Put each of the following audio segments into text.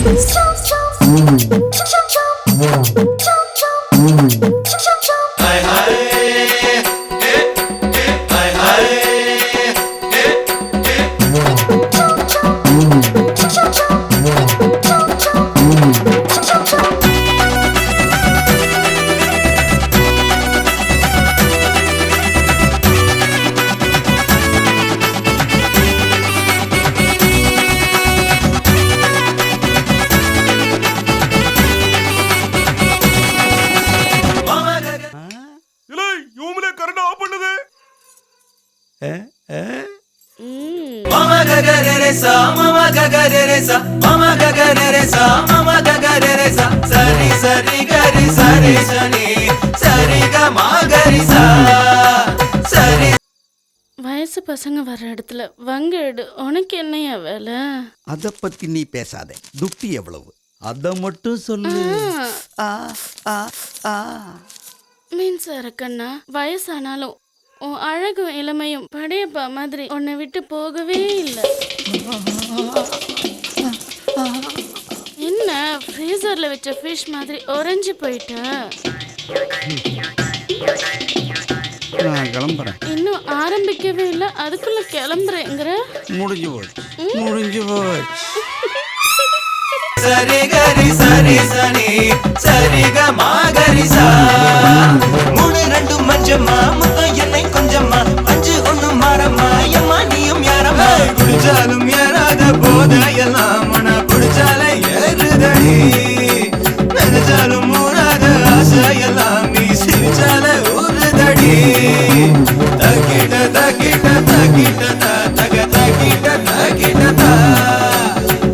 இல்ல re sa, mama gaga re re sa, mama gaga re re sa, sari sari gari sari sani, sari ga ma gari sa, sari வயசு பசங்க வர்ற இடத்துல வங்க எடு உனக்கு என்னையா வேலை அத பத்தி நீ பேசாத துட்டி எவ்வளவு அத மட்டும் சொல்லு ஆ, ஆ, ஆ. மின்சார கண்ணா வயசானாலும் உன் அழகும் இளமையும் படையப்பா மாதிரி உன்னை விட்டு போகவே இல்லை. என்ன ஃப்ரீசர்ல வச்ச ஃபிஷ் மாதிரி உறைஞ்சு போயிட்ட? நான் கிளம்புறேன். இன்னும் ஆரம்பிக்கவே இல்லை அதுக்குள்ள கிளம்புறேங்கிற? முடிஞ்சு போச்சு முடிஞ்சு போச்சு sari sani, sari ga ma gari sa, மூணு ரெண்டு மஞ்சம்மா முத்தம் பிடிச்சாலும் குடிச்சாலும் ஏறாத போதையெல்லாம் மன குடிச்சால ஏறுதடி. நினைச்சாலும் மூடாத ஆசையெல்லாம் நீ சிரிச்சால ஊறுதடி. தக்கிட்ட தக்கிட்ட தக்கிட்ட தா, தக தக்கிட்ட தக்கிட்ட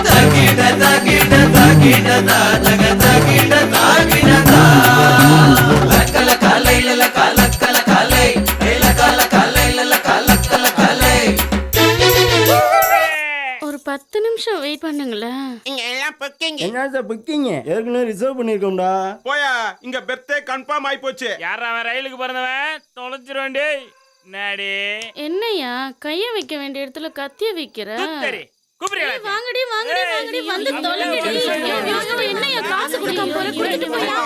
தக்கிட்ட தக்கிட்ட தக்கிட்ட தக தக்கிட்ட வெயிட் பண்ணுங்களேன் என்ன சார் புக்கிங்க ஏற்கனவே ரிசர்வ் பண்ணியிருக்கோம்டா போயா இங்க பெர்த்தே கன்ஃபார்ம் ஆயி போச்சு யாரா அவன் ரயிலுக்கு பிறந்தவன் தொலைச்சிருவேன் டேய் நாடி என்னையா கைய வைக்க வேண்டிய இடத்துல கத்திய வைக்கிற சரி கூப்பிடுறீங்களா வாங்கடி வாங்கடி வாங்கடி வந்து தொலைங்கடி ஐயோ, என்னையா காசு கொடுக்காம போற கொடுத்துட்டு போயா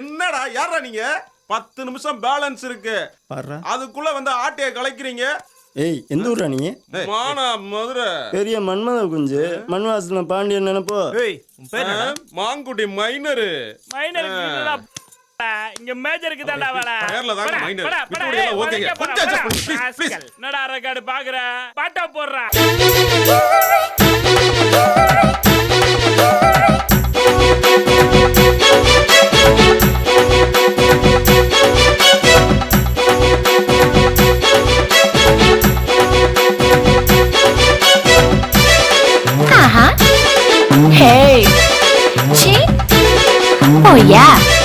என்னடா யாரா நீங்க பத்து நிமிஷம் பேலன்ஸ் இருக்கு. அதுக்குள்ள வந்து ஆட்டைய கலைக்கிறீங்க. ஏய் எந்த ஊரா நீ? மானா மதுரை. பெரிய மன்மத குஞ்சு. மண்வாசன பாண்டியன் நினைப்போ? ஆ, மாங்குடி மைனரு. ப***. இங்க மேஜருக்கு தான்டா வேலை. பேர்ல. போடா, போடா, இப்படி எல்லாம் ஏய், ஓகேங்க. கொஞ்சம் please. ராஸ்கல். என்னடா ரெக்கார்டு பாக்குற? பாட்டா போடுறா. Oh, yeah.